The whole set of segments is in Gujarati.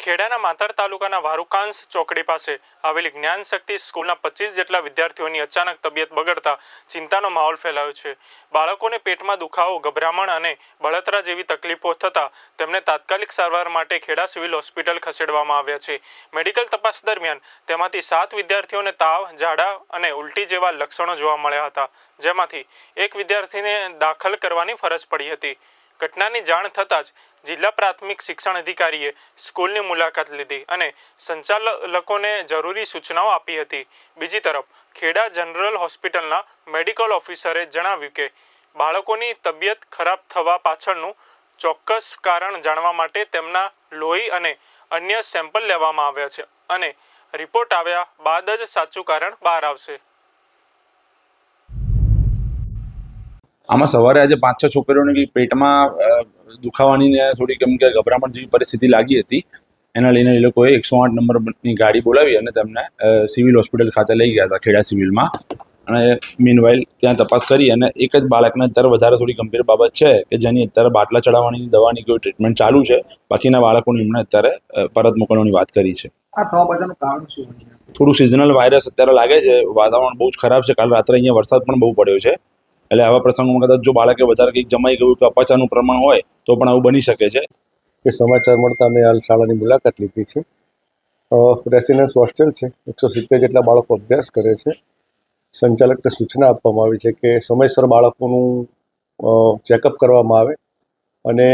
ખેડાના માતર તાલુકાના વારુકાંસ ચોકડી પાસે આવેલી જ્ઞાન શક્તિ સ્કૂલના પચીસ જેટલા વિદ્યાર્થીઓની અચાનક તબિયત બગડતા ચિંતાનો માહોલ ફેલાયો છે. બાળકોને પેટમાં દુખાવો, ગભરામણ અને બળતરા જેવી તકલીફો થતાં તેમને તાત્કાલિક સારવાર માટે ખેડા સિવિલ હોસ્પિટલ ખસેડવામાં આવ્યા છે. મેડિકલ તપાસ દરમિયાન તેમાંથી સાત વિદ્યાર્થીઓને તાવ, ઝાડા અને ઉલટી જેવા લક્ષણો જોવા મળ્યા હતા, જેમાંથી એક વિદ્યાર્થીને દાખલ કરવાની ફરજ પડી હતી. ઘટનાની જાણ થતાં જ જિલ્લા પ્રાથમિક શિક્ષણ અધિકારીએ સ્કૂલની મુલાકાત લીધી અને સંચાલકોને જરૂરી સૂચનાઓ આપી હતી. બીજી તરફ, ખેડા જનરલ હોસ્પિટલના મેડિકલ ઓફિસરે જણાવ્યું કે, બાળકોની તબિયત ખરાબ થવા પાછળનું ચોક્કસ કારણ જાણવા માટે તેમના લોહી અને અન્ય સેમ્પલ લેવામાં આવ્યા છે અને રિપોર્ટ આવ્યા બાદ જ સાચું કારણ બહાર આવશે. આમાં સવારે આજે પાંચ છ છોકરીઓને કંઈક પેટમાં દુખાવાની ને થોડી કેમ કે ગભરામણ જેવી પરિસ્થિતિ લાગી હતી. એના લઈને એ લોકોએ એકસો આઠ નંબરની ગાડી બોલાવી અને તેમને સિવિલ હોસ્પિટલ ખાતે લઈ ગયા હતા ખેડા સિવિલમાં. અને મીનવાઇલ ત્યાં તપાસ કરી અને એક જ બાળકને અત્યારે વધારે થોડી ગંભીર બાબત છે કે જેની અત્યારે બાટલા ચડાવવાની દવાની કોઈ ટ્રીટમેન્ટ ચાલુ છે. બાકીના બાળકોને એમણે અત્યારે પરત મોકલવાની વાત કરી છે. થોડું સિઝનલ વાયરસ અત્યારે લાગે છે. વાતાવરણ બહુ જ ખરાબ છે. કાલ રાત્રે અહીંયા વરસાદ પણ બહુ પડ્યો છે. એટલે આવા પ્રસંગોમાં કદાચ જો બાળકે વધારે કંઈક જમાઈ ગયું કે અપાચાનું પ્રમાણ હોય તો પણ આવું બની શકે છે. કે સમાચાર મળતા મેં હાલ શાળાની મુલાકાત લીધી છે. રેસિડેન્સ હોસ્ટેલ છે. એકસો સિત્તેર જેટલા બાળકો અભ્યાસ કરે છે. સંચાલકને સૂચના આપવામાં આવી છે કે સમયસર બાળકોનું ચેકઅપ કરવામાં આવે અને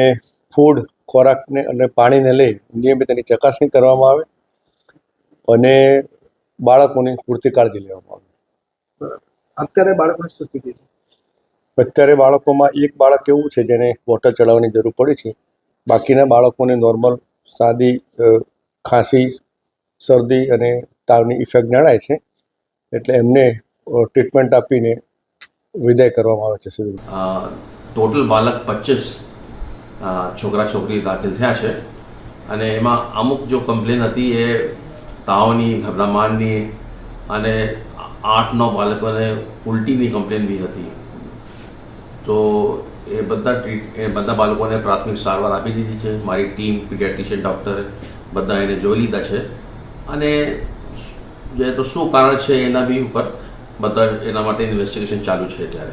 ફૂડ ખોરાકને અને પાણીને લઈ નિયમિત એની ચકાસણી કરવામાં આવે અને બાળકોની પૂરતી કાળજી લેવામાં આવે. અત્યારે બાળકોની સ્થિતિ છે? અત્યારે બાળકોમાં એક બાળક એવું છે જેને વોટર ચડાવવાની જરૂર પડી છે. બાકીના બાળકોને નોર્મલ સાદી ખાંસી, શરદી અને તાવની ઇફેક્ટ જણાય છે. એટલે એમને ટ્રીટમેન્ટ આપીને વિદાય કરવામાં આવે છે સુધી ટોટલ બાળક પચીસ છોકરા છોકરી દાખલ થયા છે. અને એમાં અમુક જો કમ્પ્લેન હતી એ તાવની ગભરામાનની અને આઠ નવ બાળકોને ઉલટીની કમ્પ્લેન બી હતી. તો એ બધા ટ્રીટ એ બધા બાળકોને પ્રાથમિક સારવાર આપી દીધી છે. મારી ટીમ પીડિયાટ્રિશિયન ડૉક્ટરે બધા એને જોઈ લીધા છે. અને જે તો શું કારણ છે એના બી ઉપર બધા એના માટે ઇન્વેસ્ટિગેશન ચાલુ છે અત્યારે.